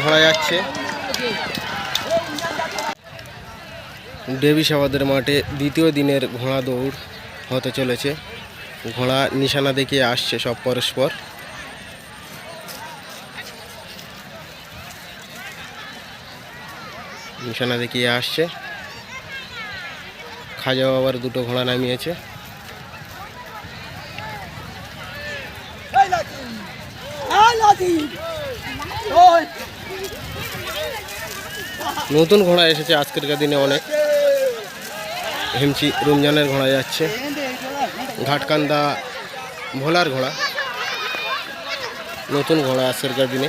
ঘোড়া যাচ্ছে। দেবী সাবাদের মাঠে দ্বিতীয় দিনের ঘোড়া দৌড় হতে চলেছে। ঘোড়া নিশানা দেখিয়ে আসছে সব পরস্পর। নিশানা দেখিয়ে আসছে। খাজা বাবার দুটো ঘোড়া নামিয়েছে। নতুন ঘোড়া এসেছে আজকের দিনে অনেক। হিমচি রমজানের ঘোড়া যাচ্ছে। ঘাটকান্দা ভোলার ঘোড়া। নতুন ঘোড়া আজকের দিনে।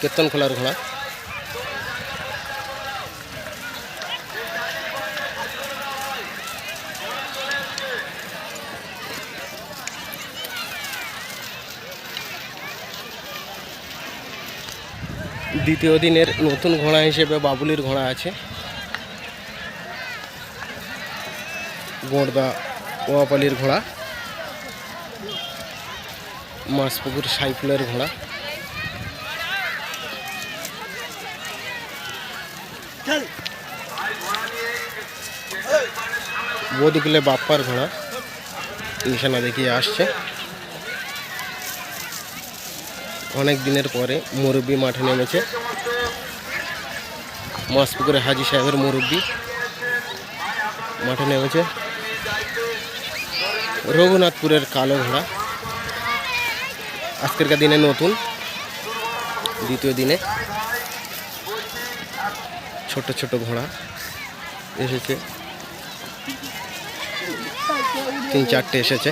কীর্তন খোলার ঘোড়া। দ্বিতীয় দিনের নতুন ঘোড়া হিসেবে বাবুলির ঘোড়া আছে। গোড়দা ওয়াপালির ঘোড়া। মাসপুকুর সাইফুলের ঘোড়া। বোধগুলে বাপ্পার ঘোড়া। নিশানা দেখিয়ে আসছে। অনেক দিনের পরে মুরব্বী মাঠে নেমেছে। মাসপুকুরে হাজি সাহেবের মুরব্বী মাঠে নেমেছে। রঘুনাথপুরের কালো ঘোড়া। আজকেরকার দিনে নতুন, দ্বিতীয় দিনে ছোট ছোট ঘোড়া এসেছে। তিন চারটে এসেছে।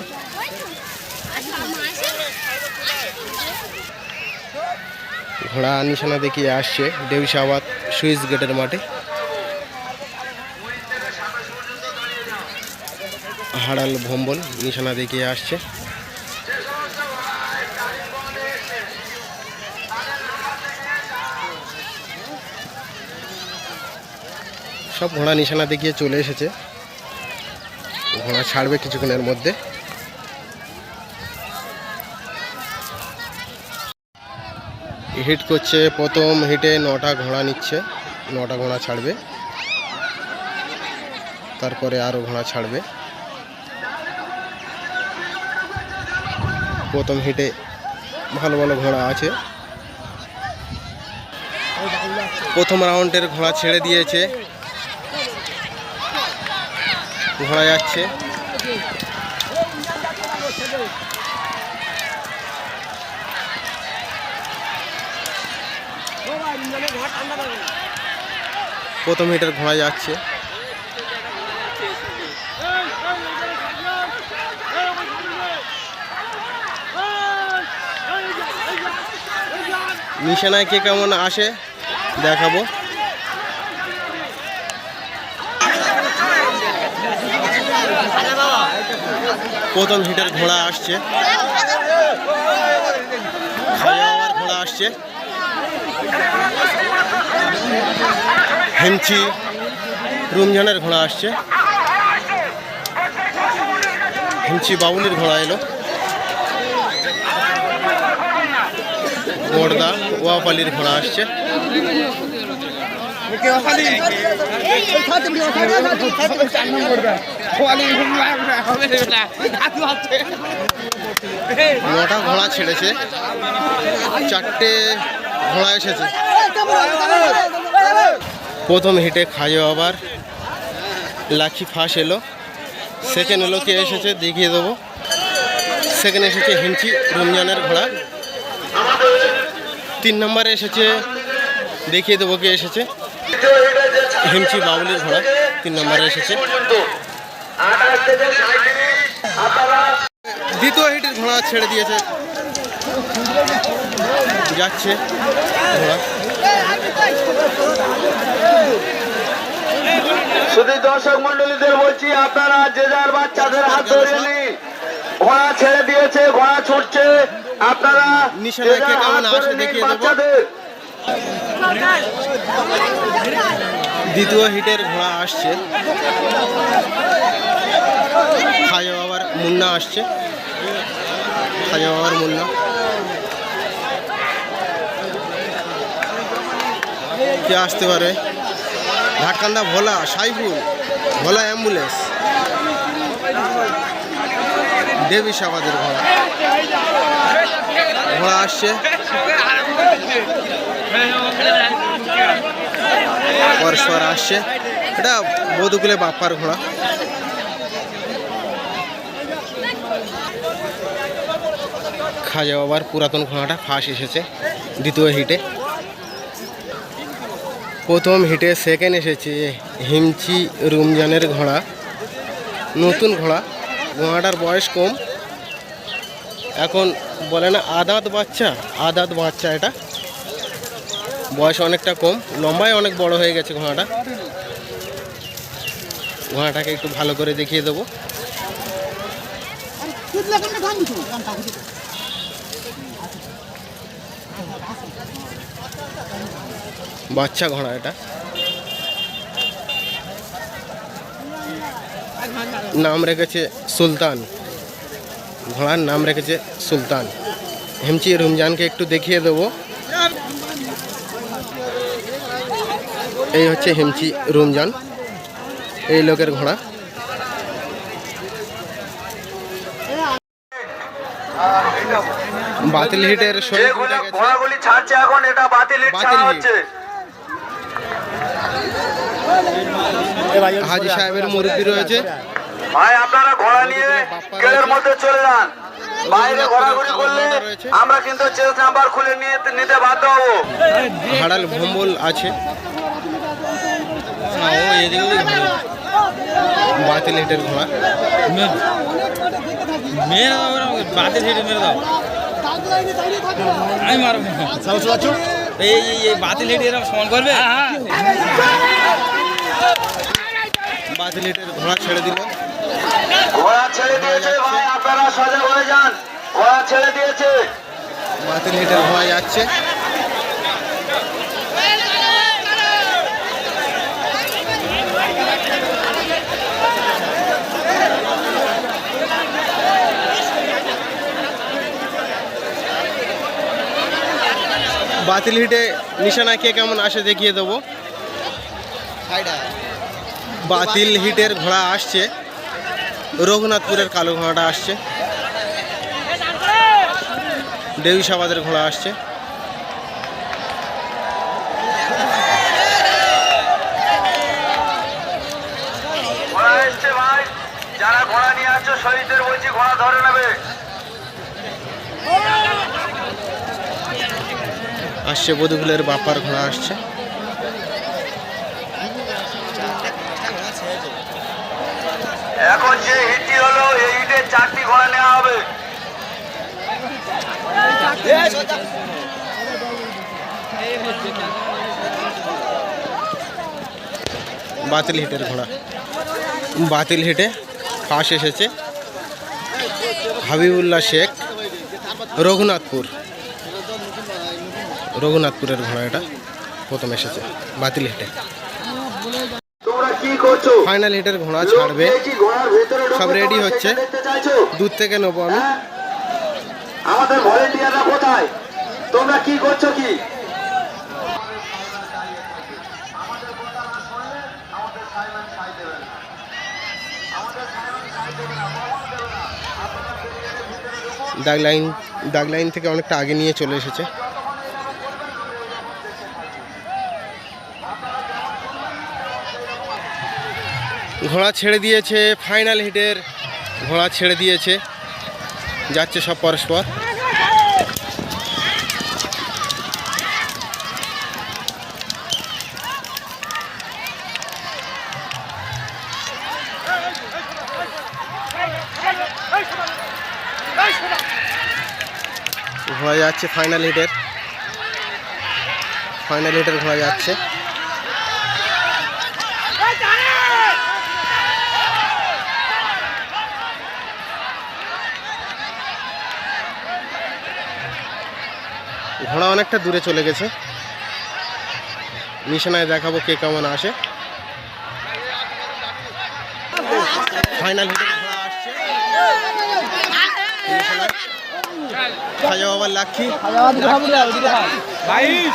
ঘোড়া নিশানা দেখিয়ে আসছে দেবিসাবাদ সুইচ গেটের মাঠে। হাড়াল ভম্বল নিশানা দেখিয়ে আসছে। সব ঘোড়া নিশানা দেখিয়ে চলে এসেছে। ঘোড়া ছাড়বে কিছুক্ষণের মধ্যে। হিট করছে। প্রথম হিটে নটা ঘোড়া নিচ্ছে। নটা ঘোড়া ছাড়বে। তারপরে আরও ঘোড়া ছাড়বে। প্রথম হিটে ভালো ভালো ঘোড়া আছে। প্রথম রাউন্ডের ঘোড়া ছেড়ে দিয়েছে। ঘোড়া যাচ্ছে। প্রথম হিটার ঘোড়া যাচ্ছে। নিশানায় কে কেমন আসে, দেখাবো। প্রথম হিটার ঘোড়া আসছে। ঘোড়া আসছে। হেমচি রুমজানের ঘোড়া আসছে। হেমচি বাউলির ঘোড়া এলো। গোড়দা ওয়াপালির ঘোড়া আসছে। নটা ঘোড়া ছেড়েছে। চারটে ঘোড়া এসেছে। প্রথম হিটে খাজো আবার। লাখি ফাঁস এলো। সেকেন্ড এলো কে এসেছে দেখিয়ে দেবো। সেকেন্ড এসেছে হিমচি রমজানের ঘোড়া। তিন নম্বরে এসেছে, দেখিয়ে দেবো কে এসেছে। হিমচি বাউলির ঘোড়া, তিন নম্বরে এসেছে। দ্বিতীয় হিটের ঘোড়া ছেড়ে দিয়েছে। যাচ্ছে ঘোড়া। শুধু দর্শক মন্ডলীদের বলছি আপনারা যে যার বাচ্চাদের হাত ধরে নিন ঘোড়া ছেড়ে দিয়েছে ঘোড়া ছুটছে আপনারা। বাচ্চাদের দ্বিতীয় হিটের ঘোড়া আসছে। খাজা বাবার মুন্না আসছে। খাজা বাবার মুন্না। কে আসতে পারে? ঘাটকান্দা ভোলা, সাইফুল, ভোলা অ্যাম্বুলেন্স। দেবী সাবাদের ঘোড়া ঘোড়া আসছে। পরস্পর আসছে। এটা বধুকুলে বাপ্পার ঘোড়া। খাজা বাবার পুরাতন ঘোড়াটা ফার্স্ট এসেছে দ্বিতীয় হিটে। প্রথম হিটে সেকেন্ড এসেছে হিমচি রুমজানের ঘোড়া। নতুন ঘোড়া। ঘোড়াটার বয়স কম। এখন বলে না আদাত বাচ্চা আদাত বাচ্চা এটা। বয়স অনেকটা কম। লম্বায় অনেক বড় হয়ে গেছে ঘোড়াটা। ঘোড়াটাকে একটু ভালো করে দেখিয়ে দেবো। বাচ্চা ঘোড়া এটা। নাম রেখেছে সুলতান। ঘোড়ার নাম রেখেছে সুলতান। হেমচি রমজানকে একটু দেখিয়ে দেবো। এই হচ্ছে হেমচি রমজান। এই লোকের ঘোড়া। বাতিল হিটের শরীর। ঘোড়াগুলি ছাড়ছে এখন এটা বাতিল হিট ছাড়া হচ্ছে। হাজি সাহেবের মুরব্বী রয়েছে। ভাই আপনারা ঘোড়া নিয়ে রয়েছে। মধ্যে চলে যান। বাইরে ঘোরাঘুরি করলে আমরা কিন্তু চেস নাম্বার খুলে নিয়ে নিতে বাধ্য হব। হাড়াল ভম্বল আছে। বাতিল হিটের ঘোড়া। মেরে দাও ওরা আমাকে বাতে ছেড়ে মেরে দাও। আমি মারবো। এই বাতিল হেঁটে এরকম সমান করবে? বাতিল হিটের ঘোড়া ছেড়ে দিল। ঘোড়া ছেড়ে দিয়েছে ভাই আপনারা সজাগ হয়ে যান। ঘোড়া ছেড়ে দিয়েছে। বাতিল হিটের ঘোড়া যাচ্ছে। বাতিল হিটে নিশানা কে কেমন আসে দেখিয়ে দেবো। বাতিল হিটের ঘোড়া আসছে। রঘুনাথপুরের কালো ঘোড়াটা আসছে। দেউসাবাদের ঘোড়া আসছে। ঘোড়া এসছে ভাই। যারা ঘোড়া নিয়ে আসছো শহীদদের বলছি ঘোড়া ধরে নেবে। আসছে বধুগুলের বাপার ঘোড়া আসছে। এখন যে হিটটি হলো, এই হিটে চারটি ঘোড়া নেওয়া হবে। বাতিল হিটের ঘোড়া। বাতিল হিটে ফাঁস এসেছে। হাবিবুল্লাহ শেখ, রঘুনাথপুর। রঘুনাথপুরের ঘোড়া এটা প্রথম এসেছে, বাতিল হিটে। ফাইনাল হিটের ঘোড়া ছাড়বে। সব রেডি হচ্ছে। দূর থেকে নেব আমি। হ্যাঁ? আমাদের ভলেন্টিয়াররা কোথায়? তোমরা কি করছ কি? দাগ লাইন দাগ লাইন থেকে অনেকটা আগে নিয়ে চলে এসেছে। ঘোড়া ছেড়ে দিয়েছে ফাইনাল হিটের ঘোড়া ছেড়ে দিয়েছে। যাচ্ছে সব পরস্পর। ঘোড়া যাচ্ছে ফাইনাল হিটের ফাইনাল হিটের ঘোড়া যাচ্ছে। ঘোড়া অনেকটা দূরে চলে গেছে। নিশানায় দেখাবো কে কেমন আসে। ফাইনাল খাজা বাবার লাক্ষী। বাইশ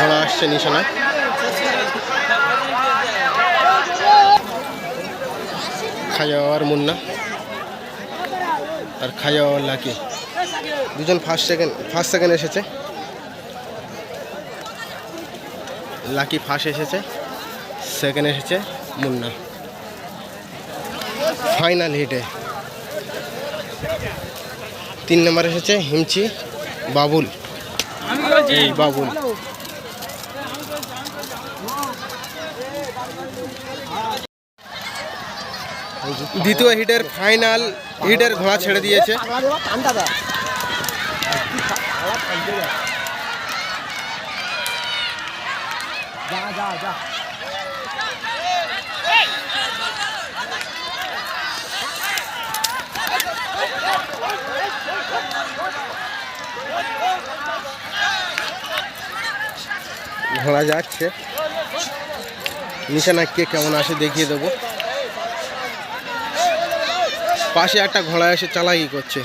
ঘোড়া আসছে নিশানায় খাজা বাবার মুন্না আর বাবার লাকি। দুজন ফার্স্ট সেকেন্ড ফার্স্ট সেকেন্ড এসেছে। লাকি ফার্স্ট এসেছে সেকেন্ড এসেছে মুন্না ফাইনাল হিটে তিন নম্বর এসেছে হিমচি, বাবুল। বাবুল। দ্বিতীয় হিটের ফাইনাল হিটের ঘোড়া ছেড়ে দিয়েছে। ঘোড়া যাচ্ছে। নিশানা কে কেমন আসে দেখিয়ে দেবো। পাশে একটা ঘোড়া এসে চালাকি করছে।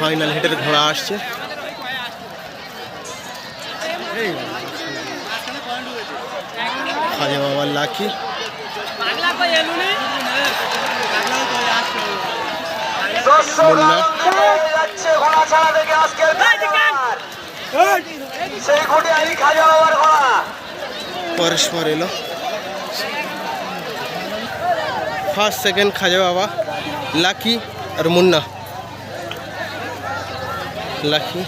ফাইনাল হেটের ঘোড়া আসছে। খাজা বাবার লাখি দর্শক মুন্না। আনন্দে হয়ে যাচ্ছে ঘোড়া ছাড়া থেকে আজকের খেলার। সেই খুঁটি আলী খাজা বাবার ঘোড়া পরস্পর এলো ফার্স্ট সেকেন্ড খাজা বাবা লাকি আর মুন্না। লাকি।